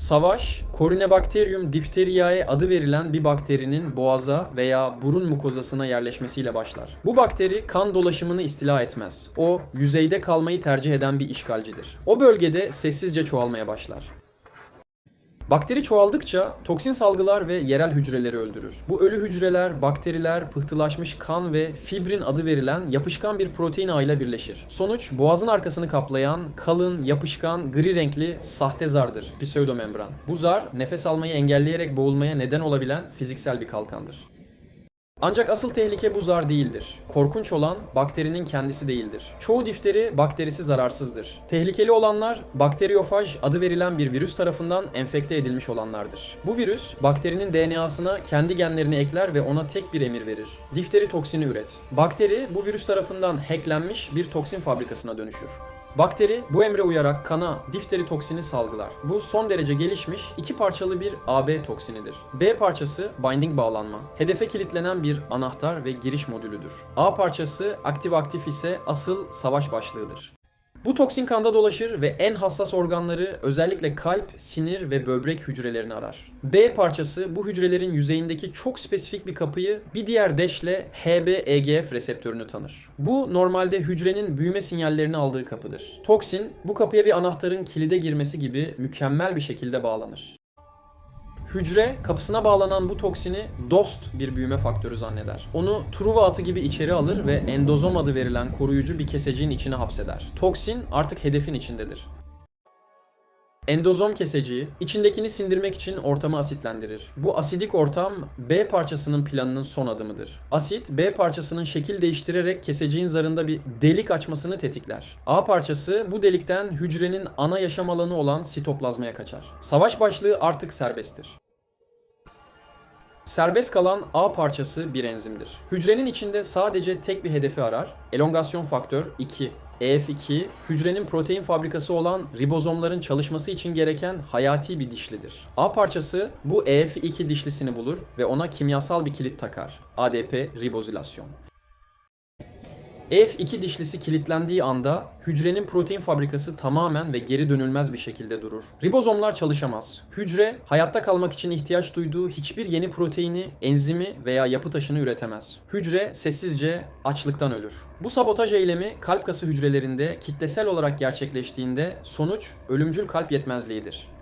Savaş, Corynebacterium diphtheriae adı verilen bir bakterinin boğaza veya burun mukozasına yerleşmesiyle başlar. Bu bakteri kan dolaşımını istila etmez. O, yüzeyde kalmayı tercih eden bir işgalcidir. O bölgede sessizce çoğalmaya başlar. Bakteri çoğaldıkça toksin salgılar ve yerel hücreleri öldürür. Bu ölü hücreler, bakteriler, pıhtılaşmış kan ve fibrin adı verilen yapışkan bir protein ağıyla birleşir. Sonuç boğazın arkasını kaplayan kalın, yapışkan, gri renkli sahte zardır. Pseudomembran. Bu zar nefes almayı engelleyerek boğulmaya neden olabilen fiziksel bir kalkandır. Ancak asıl tehlike bu zar değildir. Korkunç olan bakterinin kendisi değildir. Çoğu difteri bakterisi zararsızdır. Tehlikeli olanlar bakteriyofaj adı verilen bir virüs tarafından enfekte edilmiş olanlardır. Bu virüs bakterinin DNA'sına kendi genlerini ekler ve ona tek bir emir verir. Difteri toksini üret. Bakteri bu virüs tarafından hacklenmiş bir toksin fabrikasına dönüşür. Bakteri bu emre uyarak kana difteri toksini salgılar. Bu son derece gelişmiş iki parçalı bir AB toksinidir. B parçası binding bağlanma. Hedefe kilitlenen bir anahtar ve giriş modülüdür. A parçası aktif aktif ise asıl savaş başlığıdır. Bu toksin kanda dolaşır ve en hassas organları özellikle kalp, sinir ve böbrek hücrelerini arar. B parçası bu hücrelerin yüzeyindeki çok spesifik bir kapıyı bir diğer deşle HBEGF reseptörünü tanır. Bu normalde hücrenin büyüme sinyallerini aldığı kapıdır. Toksin bu kapıya bir anahtarın kilide girmesi gibi mükemmel bir şekilde bağlanır. Hücre kapısına bağlanan bu toksini dost bir büyüme faktörü zanneder. Onu Truva atı gibi içeri alır ve endozom adı verilen koruyucu bir keseciğin içine hapseder. Toksin artık hedefin içindedir. Endozom keseciği içindekini sindirmek için ortamı asitlendirir. Bu asidik ortam B parçasının planının son adımıdır. Asit B parçasının şekil değiştirerek keseciğin zarında bir delik açmasını tetikler. A parçası bu delikten hücrenin ana yaşam alanı olan sitoplazmaya kaçar. Savaş başlığı artık serbesttir. Serbest kalan A parçası bir enzimdir. Hücrenin içinde sadece tek bir hedefi arar. Elongasyon faktör 2. EF2, hücrenin protein fabrikası olan ribozomların çalışması için gereken hayati bir dişlidir. A parçası bu EF2 dişlisini bulur ve ona kimyasal bir kilit takar. ADP ribozilasyon. F2 dişlisi kilitlendiği anda hücrenin protein fabrikası tamamen ve geri dönülmez bir şekilde durur. Ribozomlar çalışamaz. Hücre hayatta kalmak için ihtiyaç duyduğu hiçbir yeni proteini, enzimi veya yapı taşını üretemez. Hücre sessizce açlıktan ölür. Bu sabotaj eylemi kalp kası hücrelerinde kitlesel olarak gerçekleştiğinde sonuç ölümcül kalp yetmezliğidir.